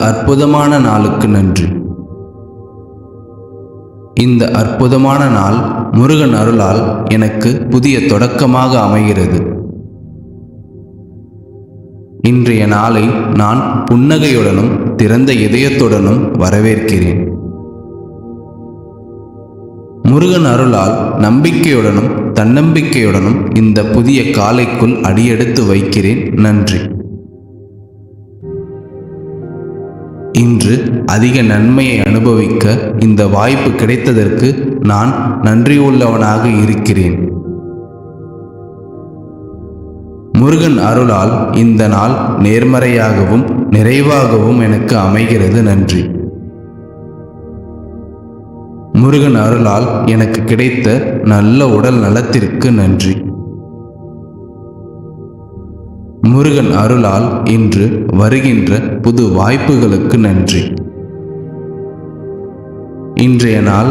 அற்புதமான நாளுக்கு நன்றி. இந்த அற்புதமான நாள் முருகன் அருளால் எனக்கு புதிய தொடக்கமாக அமைகிறது. இன்றைய நாளை நான் புன்னகையுடனும் திறந்த இதயத்துடனும் வரவேற்கிறேன். முருகன் அருளால் நம்பிக்கையுடனும் தன்னம்பிக்கையுடனும் இந்த புதிய காலைக்குள் அடியெடுத்து வைக்கிறேன். நன்றி. இன்று அதிக நன்மையை அனுபவிக்க இந்த வாய்ப்பு கிடைத்ததற்கு நான் நன்றியுள்ளவனாக இருக்கிறேன். முருகன் அருளால் இந்த நாள் நேர்மறையாகவும் நிறைவாகவும் எனக்கு அமைகிறது. நன்றி. முருகன் அருளால் எனக்கு கிடைத்த நல்ல உடல் நலத்திற்கு நன்றி. முருகன் அருளால் இன்று வருகின்ற புது வாய்ப்புகளுக்கு நன்றி. இன்றைய நாள்